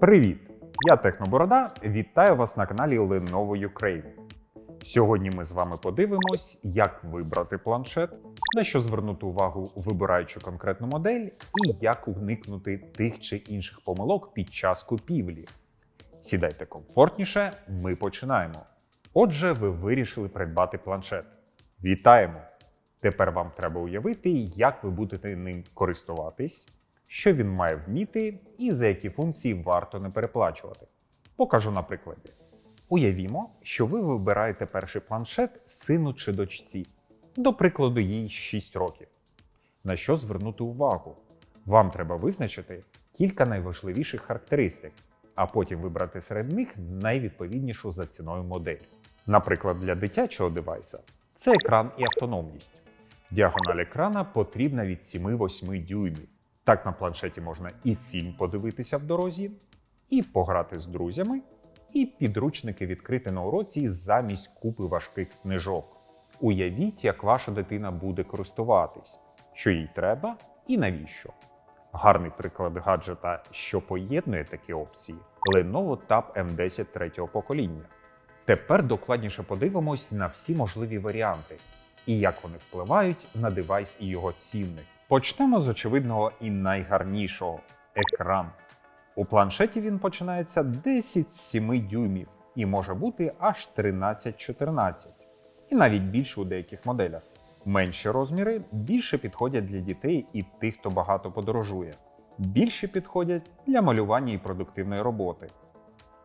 Привіт! Я Техноборода. Вітаю вас на каналі Lenovo Ukraine. Сьогодні ми з вами подивимось, як вибрати планшет, на що звернути увагу, вибираючи конкретну модель, і як уникнути тих чи інших помилок під час купівлі. Сідайте комфортніше, ми починаємо. Отже, ви вирішили придбати планшет. Вітаємо! Тепер вам треба уявити, як ви будете ним користуватись, що він має вміти і за які функції варто не переплачувати. Покажу на прикладі. Уявімо, що ви вибираєте перший планшет сину чи дочці, до прикладу, їй 6 років. На що звернути увагу? Вам треба визначити кілька найважливіших характеристик, а потім вибрати серед них найвідповіднішу за ціною модель. Наприклад, для дитячого девайса це екран і автономність. Діагональ екрана потрібна від 7-8 дюймів. Так на планшеті можна і фільм подивитися в дорозі, і пограти з друзями, і підручники відкрити на уроці замість купи важких книжок. Уявіть, як ваша дитина буде користуватись, що їй треба і навіщо. Гарний приклад гаджета, що поєднує такі опції Lenovo Tab M10 третього покоління. Тепер докладніше подивимось на всі можливі варіанти і як вони впливають на девайс і його цінник. Почнемо з очевидного і найгарнішого екран. У планшеті він починається десь із 7 дюймів і може бути аж 13-14, і навіть більше у деяких моделях. Менші розміри більше підходять для дітей і тих, хто багато подорожує. Більші підходять для малювання і продуктивної роботи.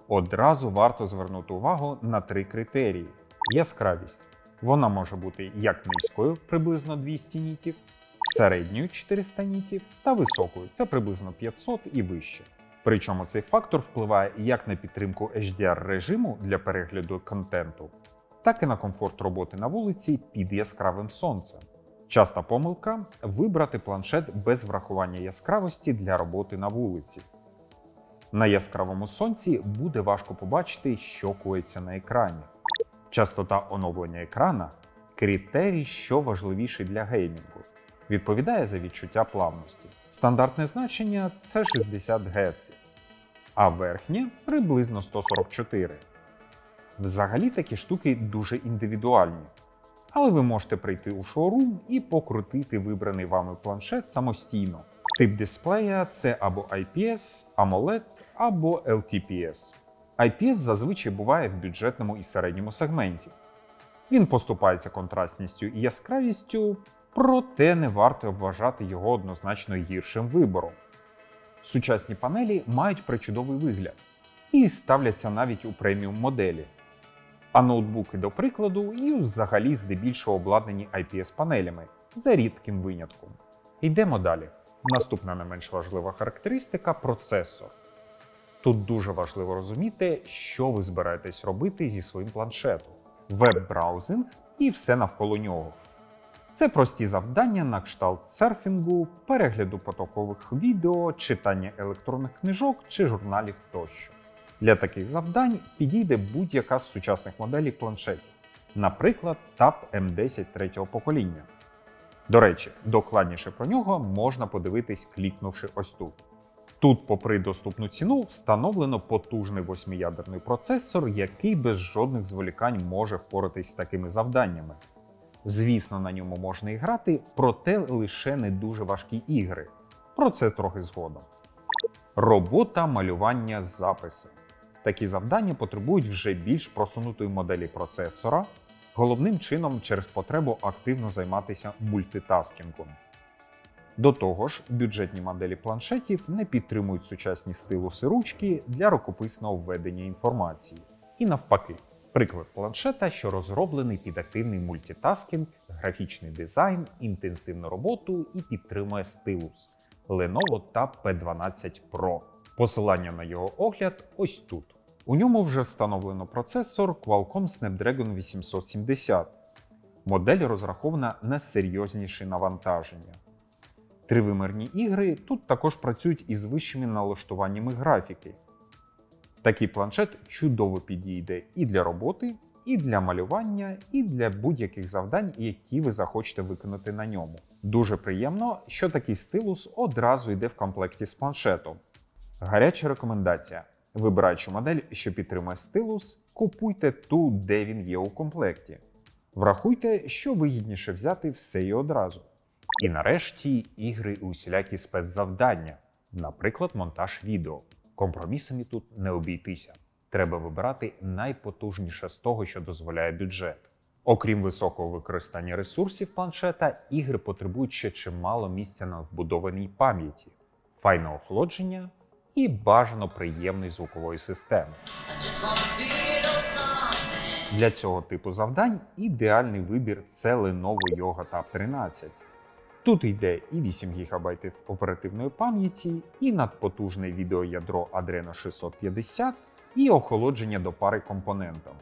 Одразу варто звернути увагу на три критерії: яскравість. Вона може бути як низькою, приблизно 200 нітів, середньою 400 нітів та високою це приблизно 500 і вище. Причому цей фактор впливає як на підтримку HDR режиму для перегляду контенту, так і на комфорт роботи на вулиці під яскравим сонцем. Часта помилка вибрати планшет без врахування яскравості для роботи на вулиці. На яскравому сонці буде важко побачити, що коїться на екрані. Частота оновлення екрана критерій, що важливіший для геймінгу, відповідає за відчуття плавності. Стандартне значення це 60 Гц, а верхнє приблизно 144. Взагалі такі штуки дуже індивідуальні. Але ви можете прийти у шоурум і покрутити вибраний вами планшет самостійно. Тип дисплея це або IPS, AMOLED або LTPS. IPS зазвичай буває в бюджетному і середньому сегменті. Він поступається контрастністю і яскравістю, проте не варто вважати його однозначно гіршим вибором. Сучасні панелі мають причудовий вигляд і ставляться навіть у преміум моделі. А ноутбуки, до прикладу, і взагалі здебільшого обладнані IPS-панелями за рідким винятком. Йдемо далі. Наступна не менш важлива характеристика процесор. Тут дуже важливо розуміти, що ви збираєтесь робити зі своїм планшетом, веб-браузинг і все навколо нього. Це прості завдання на кшталт серфінгу, перегляду потокових відео, читання електронних книжок чи журналів тощо. Для таких завдань підійде будь-яка з сучасних моделей планшетів, наприклад, Tab M10 третього покоління. До речі, докладніше про нього можна подивитись, клікнувши ось тут. Тут, попри доступну ціну, встановлено потужний восьмиядерний процесор, який без жодних зволікань може впоратись з такими завданнями. Звісно, на ньому можна і грати, проте лише не дуже важкі ігри. Про це трохи згодом. Робота, малювання, записи. Такі завдання потребують вже більш просунутої моделі процесора, головним чином через потребу активно займатися мультитаскінгом. До того ж, бюджетні моделі планшетів не підтримують сучасні стилуси ручки для рукописного введення інформації. І навпаки, приклад планшета, що розроблений під активний мультитаскінг, графічний дизайн, інтенсивну роботу і підтримує стилус Lenovo Tab P12 Pro. Посилання на його огляд ось тут. У ньому вже встановлено процесор Qualcomm Snapdragon 870. Модель розрахована на серйозніші навантаження. Тривимірні ігри тут також працюють із вищими налаштуваннями графіки. Такий планшет чудово підійде і для роботи, і для малювання, і для будь-яких завдань, які ви захочете виконати на ньому. Дуже приємно, що такий стилус одразу йде в комплекті з планшетом. Гаряча рекомендація. Вибираючи модель, що підтримує стилус, купуйте ту, де він є у комплекті. Врахуйте, що вигідніше взяти все і одразу. І нарешті ігри усілякі спецзавдання, наприклад, монтаж відео. Компромісами тут не обійтися. Треба вибирати найпотужніше з того, що дозволяє бюджет. Окрім високого використання ресурсів планшета, ігри потребують ще чимало місця на вбудованій пам'яті, файне охолодження і бажано приємної звукової системи. Для цього типу завдань ідеальний вибір це Lenovo Yoga Tab 13. Тут йде і 8 ГБ оперативної пам'яті, і надпотужне відеоядро Adreno 650, і охолодження до пари компонентам.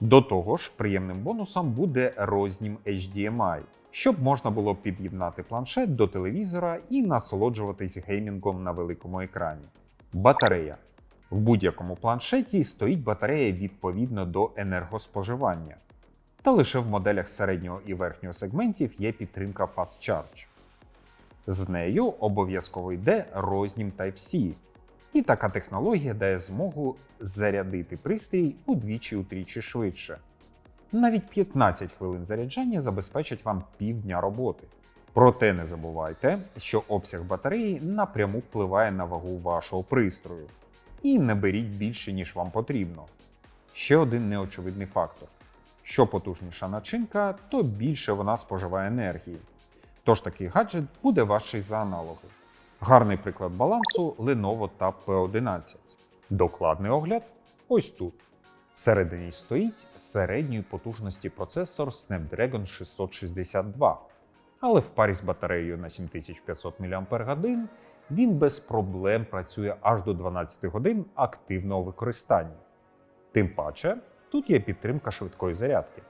До того ж, приємним бонусом буде рознім HDMI, щоб можна було під'єднати планшет до телевізора і насолоджуватись геймінгом на великому екрані. Батарея. В будь-якому планшеті стоїть батарея відповідно до енергоспоживання. Та лише в моделях середнього і верхнього сегментів є підтримка Fast Charge. З нею обов'язково йде рознім Type-C, і така технологія дає змогу зарядити пристрій удвічі-утричі швидше. Навіть 15 хвилин заряджання забезпечать вам півдня роботи. Проте не забувайте, що обсяг батареї напряму впливає на вагу вашого пристрою. І не беріть більше, ніж вам потрібно. Ще один неочевидний фактор: що потужніша начинка, то більше вона споживає енергії. Тож такий гаджет буде важчий за аналоги. Гарний приклад балансу Lenovo Tab P11. Докладний огляд ось тут. Всередині стоїть середньої потужності процесор Snapdragon 662, але в парі з батареєю на 7500 мАч він без проблем працює аж до 12 годин активного використання. Тим паче, тут є підтримка швидкої зарядки.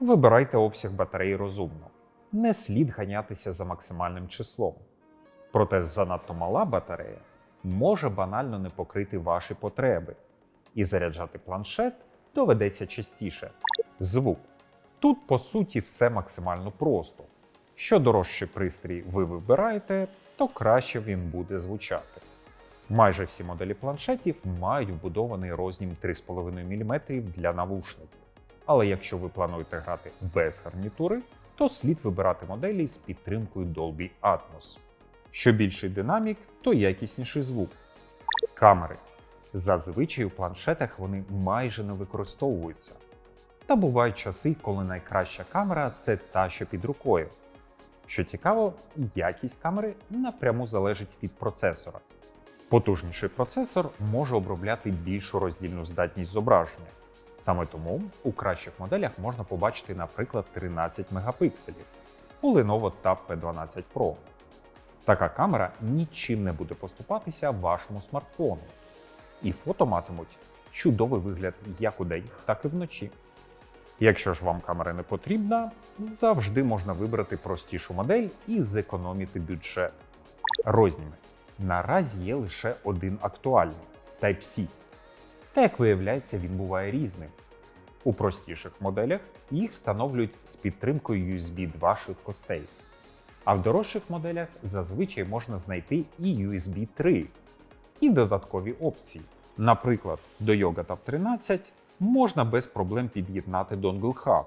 Вибирайте обсяг батареї розумно. Не слід ганятися за максимальним числом. Проте занадто мала батарея може банально не покрити ваші потреби, і заряджати планшет доведеться частіше. Звук. Тут, по суті, все максимально просто. Що дорожчий пристрій ви вибираєте, то краще він буде звучати. Майже всі моделі планшетів мають вбудований рознім 3,5 мм для навушників. Але якщо ви плануєте грати без гарнітури, то слід вибирати моделі з підтримкою Dolby Atmos. Що більший динамік, то якісніший звук. Камери. Зазвичай у планшетах вони майже не використовуються. Та бувають часи, коли найкраща камера це та, що під рукою. Що цікаво, якість камери напряму залежить від процесора. Потужніший процесор може обробляти більшу роздільну здатність зображення. Саме тому у кращих моделях можна побачити, наприклад, 13 мегапикселів у Lenovo Tab P12 Pro. Така камера нічим не буде поступатися вашому смартфону. І фото матимуть чудовий вигляд як удень, так і вночі. Якщо ж вам камера не потрібна, завжди можна вибрати простішу модель і зекономити бюджет. Розніми. Наразі є лише один актуальний Type-C. Та як виявляється, він буває різним. У простіших моделях їх встановлюють з підтримкою USB 2 швидкостей. А в дорожчих моделях зазвичай можна знайти і USB 3, і додаткові опції. Наприклад, до Yoga Tab 13 можна без проблем під'єднати Dongle Hub,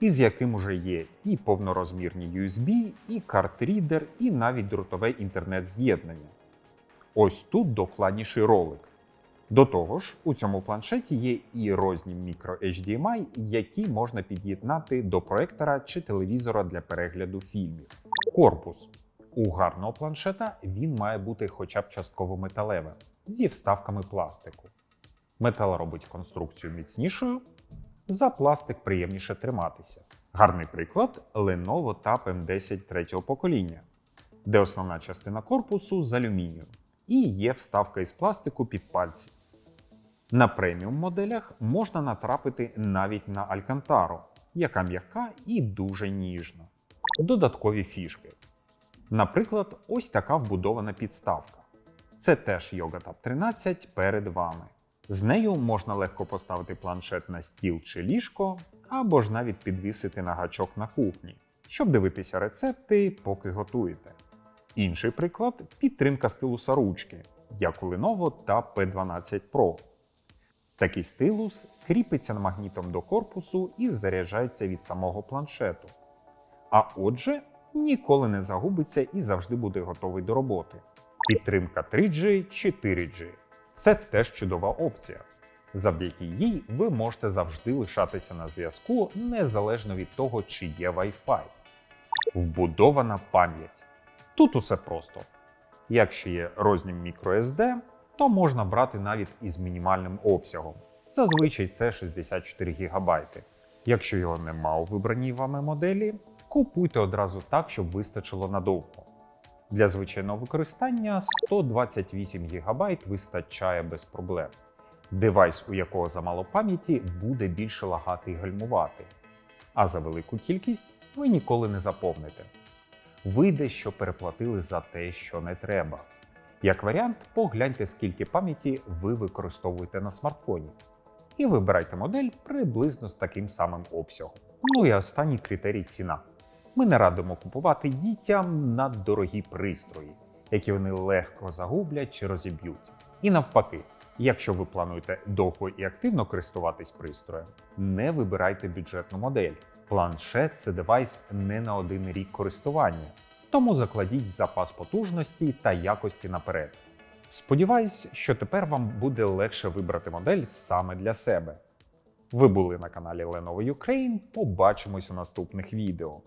із яким уже є і повнорозмірні USB, і карт-рідер, і навіть дротове інтернет-з'єднання. Ось тут докладніший ролик. До того ж, у цьому планшеті є і розні мікро HDMI, які можна під'єднати до проектора чи телевізора для перегляду фільмів. Корпус. У гарного планшета він має бути хоча б частково металевим зі вставками пластику. Метал робить конструкцію міцнішою, за пластик приємніше триматися. Гарний приклад Lenovo Tab M10 третього покоління, де основна частина корпусу з алюмінію і є вставка із пластику під пальці. На преміум моделях можна натрапити навіть на Alcantara, яка м'яка і дуже ніжна. Додаткові фішки. Наприклад, ось така вбудована підставка. Це теж Yoga Tab 13 перед вами. З нею можна легко поставити планшет на стіл чи ліжко, або ж навіть підвісити на гачок на кухні, щоб дивитися рецепти, поки готуєте. Інший приклад підтримка стилуса ручки. як у Lenovo та P12 Pro. Такий стилус кріпиться магнітом до корпусу і заряджається від самого планшету. А отже, ніколи не загубиться і завжди буде готовий до роботи. Підтримка 3G, 4G це теж чудова опція. Завдяки їй ви можете завжди лишатися на зв'язку незалежно від того, чи є Wi-Fi. Вбудована пам'ять. Тут усе просто. Якщо є рознім microSD, то можна брати навіть із мінімальним обсягом. Зазвичай це 64 ГБ. Якщо його нема у вибраній вами моделі, купуйте одразу так, щоб вистачило надовго. Для звичайного використання 128 ГБ вистачає без проблем. Девайс, у якого замало пам'яті, буде більше лагати і гальмувати. А за велику кількість ви ніколи не заповните. Вийде, що переплатили за те, що не треба. Як варіант, погляньте, скільки пам'яті ви використовуєте на смартфоні. І вибирайте модель приблизно з таким самим обсягом. Ну і останній критерій ціна. Ми не радимо купувати дітям наддорогі пристрої, які вони легко загублять чи розіб'ють. І навпаки, якщо ви плануєте довго і активно користуватись пристроєм, не вибирайте бюджетну модель. Планшет це девайс не на один рік користування, тому закладіть запас потужності та якості наперед. Сподіваюсь, що тепер вам буде легше вибрати модель саме для себе. Ви були на каналі Lenovo Ukraine. Побачимось у наступних відео.